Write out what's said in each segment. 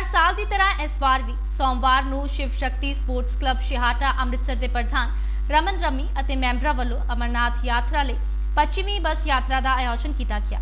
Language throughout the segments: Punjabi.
ਹਰ ਸਾਲ ਦੀ ਤਰ੍ਹਾਂ ਇਸ ਵਾਰ ਵੀ ਸੋਮਵਾਰ ਨੂੰ ਸ਼ਿਵ ਸ਼ਕਤੀ ਸਪੋਰਟਸ ਕਲੱਬ ਸ਼ਿਹਾਟਾ ਅੰਮ੍ਰਿਤਸਰ ਦੇ ਪ੍ਰਧਾਨ ਰਮਨ ਰਮੀ ਅਤੇ ਮੈਂਬਰਾਂ ਵੱਲੋਂ ਅਮਰਨਾਥ ਯਾਤਰਾ ਲਈ 25ਵੀਂ ਬੱਸ ਯਾਤਰਾ ਦਾ ਆਯੋਜਨ ਕੀਤਾ ਗਿਆ।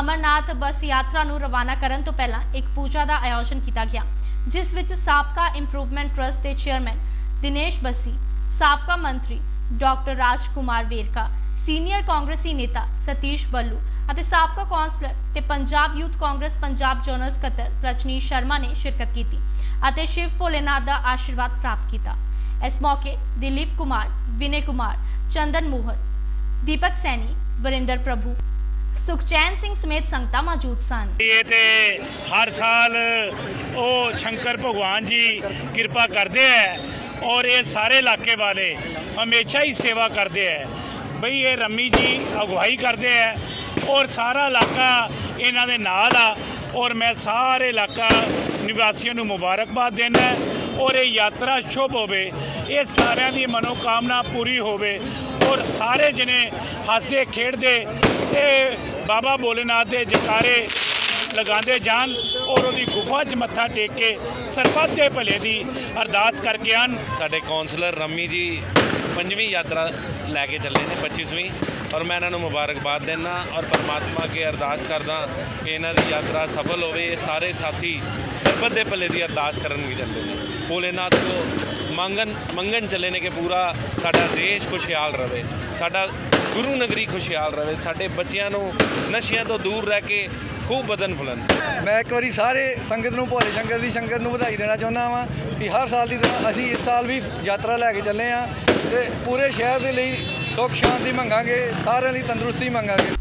ਅਮਰਨਾਥ ਬੱਸ ਯਾਤਰਾ ਨੂੰ ਰਵਾਨਾ ਕਰਨ ਤੋਂ ਪਹਿਲਾਂ ਇੱਕ ਪੂਜਾ ਦਾ ਆਯੋਜਨ ਕੀਤਾ ਗਿਆ, ਜਿਸ ਵਿੱਚ ਸਾਬਕਾ ਇੰਪਰੂਵਮੈਂਟ ਟਰਸਟ ਦੇ ਚੇਅਰਮੈਨ ਦਿਨੇਸ਼ ਬਸੀ, ਸਾਬਕਾ ਮੰਤਰੀ ਡਾਕਟਰ ਰਾਜ ਕੁਮਾਰ ਵੇਰਕਾ, ਸੀਨੀਅਰ ਕਾਂਗਰਸੀ ਨੇਤਾ ਸਤੀਸ਼ ਬੱਲੂ ਅਤੇ ਸਾਬਕਾ ਕੌਂਸਲਰ ਤੇ ਪੰਜਾਬ ਯੂਥ ਕਾਂਗਰਸ, ਪੰਜਾਬ ਜਨਰਲ ਸਕੱਤਰ ਰਜਨੀਸ਼ ਸ਼ਰਮਾ ਨੇ ਸ਼ਿਰਕਤ ਕੀਤੀ ਅਤੇ ਸ਼ਿਵ ਭੋਲੇਨਾਥ ਦਾ ਆਸ਼ੀਰਵਾਦ ਪ੍ਰਾਪਤ ਕੀਤਾ। ਇਸ ਮੌਕੇ ਦਿਲੀਪ ਕੁਮਾਰ, ਵਿਨੇ ਕੁਮਾਰ, ਚੰਦਨ ਮੋਹਨ, ਦੀਪਕ ਸੈਣੀ, ਵਰਿੰਦਰ ਪ੍ਰਭੂ, ਸੁਖਚੈਨ ਸਿੰਘ ਸਮੇਤ ਸੰਗਤਾਂ ਮੌਜੂਦ ਸਨ। ਇਹ ਤੇ ਹਰ ਸਾਲ ਉਹ ਸ਼ੰਕਰ ਭਗਵਾਨ ਜੀ ਕਿਰਪਾ ਕਰਦੇ ਹੈ ਔਰ ਇਹ ਸਾਰੇ ਇਲਾਕੇ ਵਾਲੇ ਹਮੇਸ਼ਾ ਹੀ ਸੇਵਾ ਕਰਦੇ ਹੈ ਬਈ ਇਹ ਰਮੀ ਜੀ ਅਗਵਾਈ ਕਰਦੇ ਹੈ ਔਰ ਸਾਰਾ ਇਲਾਕਾ ਇਹਨਾਂ ਦੇ ਨਾਲ ਆ। ਔਰ ਮੈਂ ਸਾਰੇ ਇਲਾਕਾ ਨਿਵਾਸੀਆਂ ਨੂੰ ਮੁਬਾਰਕਬਾਦ ਦੇਣਾ ਔਰ ਇਹ ਯਾਤਰਾ ਸ਼ੁਭ ਹੋਵੇ, ਇਹ ਸਾਰਿਆਂ ਦੀ ਮਨੋਕਾਮਨਾ ਪੂਰੀ ਹੋਵੇ। ਔਰ ਸਾਰੇ ਜਣੇ ਹੱਸਦੇ ਖੇਡਦੇ ਤੇ ਬਾਬਾ ਭੋਲੇਨਾਥ ਦੇ ਜਕਾਰੇ ਲਗਾਉਂਦੇ ਜਾਣ ਔਰ ਉਹਦੀ ਗੁਫਾ 'ਚ ਮੱਥਾ ਟੇਕ ਕੇ ਸਰਬੱਤ ਦੇ ਭਲੇ ਦੀ ਅਰਦਾਸ ਕਰਕੇ ਆਣ। ਸਾਡੇ ਕਾਉਂਸਲਰ ਰੰਮੀ ਜੀ ਪੰਜਵੀਂ ਯਾਤਰਾ ਲੈ ਕੇ ਚੱਲੇ ਨੇ 25ਵੀਂ ਔਰ ਮੈਂ ਇਹਨਾਂ ਨੂੰ ਮੁਬਾਰਕਬਾਦ ਦਿੰਦਾ ਔਰ ਪਰਮਾਤਮਾ ਅੱਗੇ ਅਰਦਾਸ ਕਰਦਾ ਕਿ ਇਹਨਾਂ ਦੀ ਯਾਤਰਾ ਸਫਲ ਹੋਵੇ। ਇਹ ਸਾਰੇ ਸਾਥੀ ਸਰਬੱਤ ਦੇ ਭਲੇ ਦੀ ਅਰਦਾਸ ਕਰਨ ਵੀ ਚੱਲੇ ਨੇ। ਭੋਲੇਨਾਥ ਕੋ ਮੰਗਨ ਮੰਗਨ ਚੱਲੇ ਨੇ ਕਿ ਪੂਰਾ ਸਾਡਾ ਦੇਸ਼ ਖੁਸ਼ਹਾਲ ਰਵੇ। ਸਾਡਾ ਗੁਰੂ ਨਗਰੀ ਖੁਸ਼ਹਾਲ ਰਵੇ। ਸਾਡੇ ਬੱਚਿਆਂ ਨੂੰ ਨਸ਼ਿਆਂ ਤੋਂ ਦੂਰ ਰਹਿ ਕੇ ਖੂਬ ਬਦਨ ਫੁੱਲਣ ਮੈਂ ਇੱਕ ਵਾਰੀ ਸਾਰੇ ਸੰਗਤ ਨੂੰ, ਭੋਲੇ ਸ਼ੰਕਰ ਦੀ ਸੰਗਤ ਨੂੰ ਵਧਾਈ ਦੇਣਾ ਚਾਹੁੰਦਾ ਵਾਂ ਕਿ ਹਰ ਸਾਲ ਦੀ ਤਰ੍ਹਾਂ ਅਸੀਂ ਇਸ ਸਾਲ ਵੀ ਯਾਤਰਾ ਲੈ ਕੇ ਚੱਲੇ ਆ ਤੇ ਪੂਰੇ ਸ਼ਹਿਰ ਦੇ ਲਈ ਸੁੱਖ ਸ਼ਾਂਤੀ ਮੰਗਾਂਗੇ, ਸਾਰਿਆਂ ਲਈ ਤੰਦਰੁਸਤੀ ਮੰਗਾਂਗੇ।